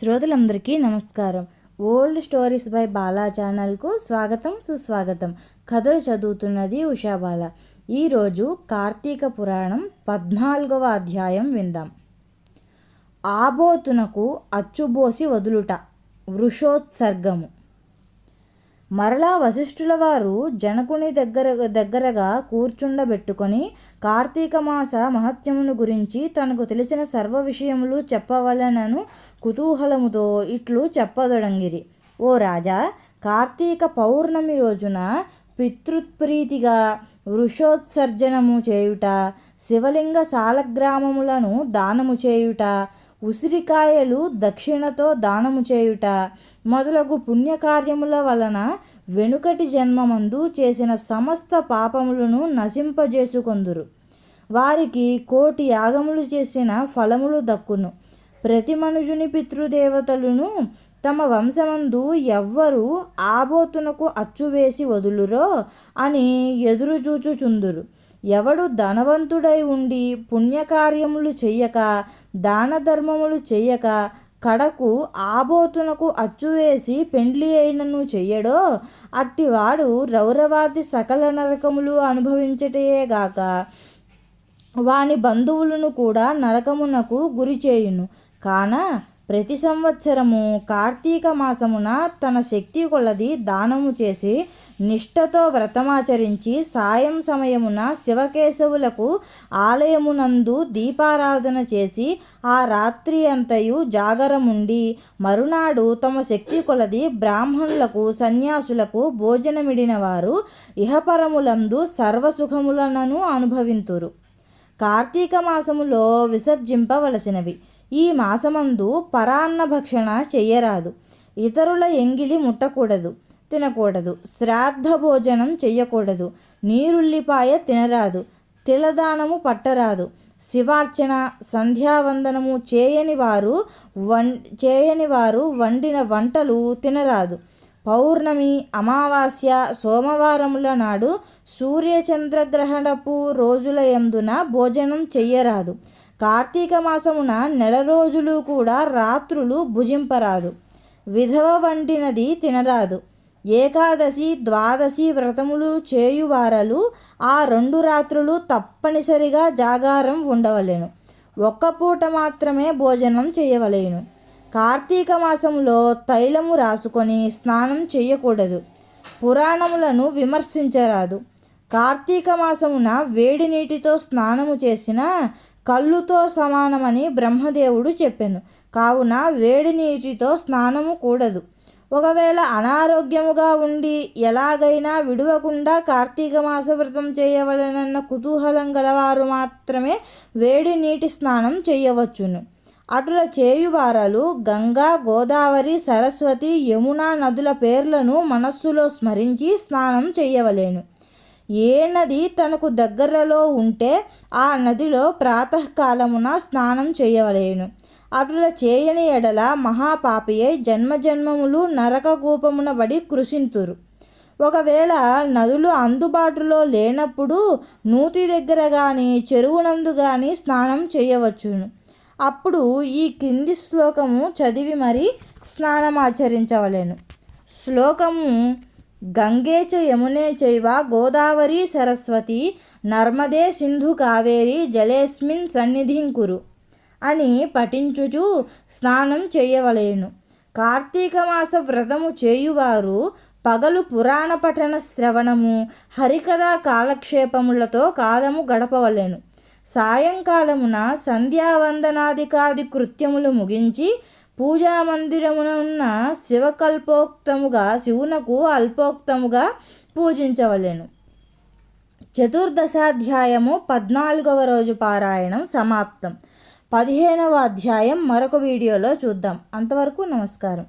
శ్రోతలందరికీ నమస్కారం. Old stories by Bala ఛానల్కు స్వాగతం సుస్వాగతం. కథలు చదువుతున్నది ఉషాబాల ఈరోజు కార్తీక పురాణం పద్నాలుగవ అధ్యాయం విందాం. ఆబోతునకు అచ్చుబోసి వదులుట వృషోత్సర్గము. మరలా వశిష్ఠుల వారు జనకుని దగ్గర దగ్గరగా కూర్చుండబెట్టుకొని కార్తీక మాస మహత్యమును గురించి తనకు తెలిసిన సర్వ విషయములు చెప్పవలనను కుతూహలముతో ఇట్లు చెప్పదొడంగిరి. ఓ రాజా కార్తీక పౌర్ణమి రోజున పితృత్ప్రీతిగా వృషోత్సర్జనము చేయుట శివలింగ సాలగ్రామములను దానము చేయుట ఉసిరికాయలు దక్షిణతో దానము చేయుట మొదలగు పుణ్యకార్యముల వలన వెనుకటి జన్మమందు చేసిన సమస్త పాపములను నశింపజేసుకొందురు. వారికి కోటి యాగములు చేసిన ఫలములు దక్కును. ప్రతి మనుషుని పితృదేవతలను తమ వంశమందు ఎవ్వరు ఆబోతునకు అచ్చువేసి వదులురో అని ఎదురుచూచుచుందురు ఎవడు ధనవంతుడై ఉండి పుణ్యకార్యములు చెయ్యక దాన ధర్మములు చెయ్యక కడకు ఆబోతునకు అచ్చువేసి పెండ్లి అయినను చెయ్యడో అట్టివాడు రౌరవాది సకల నరకములు అనుభవించటయేగాక వాని బంధువులను కూడా నరకమునకు గురి చేయును. కాన ప్రతి సంవత్సరము కార్తీక మాసమున తన శక్తి కొలది దానము చేసి నిష్ఠతో వ్రతమాచరించి సాయం సమయమున శివకేశవులకు ఆలయమునందు దీపారాధన చేసి ఆ రాత్రి అంతయు జాగరముండి మరునాడు తమ శక్తి కొలది బ్రాహ్మణులకు సన్యాసులకు భోజనమిడిన వారు ఇహపరములందు సర్వసుఖములనను అనుభవింతురు. కార్తీక మాసములో విసర్జింపవలసినవి. ఈ మాసమందు పరాన్న భక్షణ చెయ్యరాదు. ఇతరుల ఎంగిలి ముట్టకూడదు తినకూడదు శ్రాద్ధ భోజనం చెయ్యకూడదు నీరుల్లిపాయ తినరాదు తిలదానము పట్టరాదు శివార్చన సంధ్యావందనము చేయని వారు వం చేయని వారు వండిన వంటలు తినరాదు. పౌర్ణమి అమావాస్య సోమవారముల నాడు సూర్యచంద్రగ్రహణపు రోజుల ఎందున భోజనం చెయ్యరాదు. కార్తీక మాసమున నెల రోజులు కూడా రాత్రులు భుజింపరాదు. విధవ వండినది తినరాదు. ఏకాదశి ద్వాదశి వ్రతములు చేయువారలు ఆ రెండు రాత్రులు తప్పనిసరిగా జాగారం ఉండవలెను. ఒక్క పూట మాత్రమే భోజనం చేయవలేను. కార్తీక మాసంలో తైలము రాసుకొని స్నానం చేయకూడదు. పురాణములను విమర్శించరాదు. కార్తీక మాసమున వేడి నీటితో స్నానము చేసిన కళ్ళుతో సమానమని బ్రహ్మదేవుడు చెప్పాను. కావున వేడి నీటితో స్నానము కూడదు. ఒకవేళ అనారోగ్యముగా ఉండి ఎలాగైనా విడవకుండా కార్తీక మాస వ్రతం చేయవలనన్న కుతూహలం గలవారు మాత్రమే వేడి నీటి స్నానం చేయవచ్చును. అటుల చేయువారలు గంగా గోదావరి సరస్వతి యమున నదుల పేర్లను మనస్సులో స్మరించి స్నానం చేయవలేను ఏ నది తనకు దగ్గరలో ఉంటే ఆ నదిలో ప్రాతకాలమున స్నానం చేయవలేను అటుల చేయని ఎడల మహాపాపియే జన్మజన్మములు నరకగూపమున బడి కృషింతురు. ఒకవేళ నదులు అందుబాటులో లేనప్పుడు నూతి దగ్గర కానీ చెరువునందు కానీ స్నానం చేయవచ్చును అప్పుడు ఈ కింది శ్లోకము చదివి మరి స్నానమాచరించవలెను. శ్లోకము గంగే చ యమునే చైవ గోదావరి సరస్వతి నర్మదే సింధు కావేరి జలేస్మిన్ సన్నిధింకురు అని పఠించుచు స్నానం చేయవలేను. కార్తీక మాస వ్రతము చేయువారు పగలు పురాణ పఠన శ్రవణము హరికథా కాలక్షేపములతో కాలము గడపవలెను. సాయంకాలమున సంధ్యావందనాదికాది కృత్యములు ముగించి పూజామందిరమునున్న శివకల్పోక్తముగా శివునకు అల్పోక్తముగా పూజించవలెను. చతుర్దశాధ్యాయము పద్నాలుగవ రోజు పారాయణం సమాప్తం. పదిహేనవ అధ్యాయం మరొక వీడియోలో చూద్దాం. అంతవరకు నమస్కారం.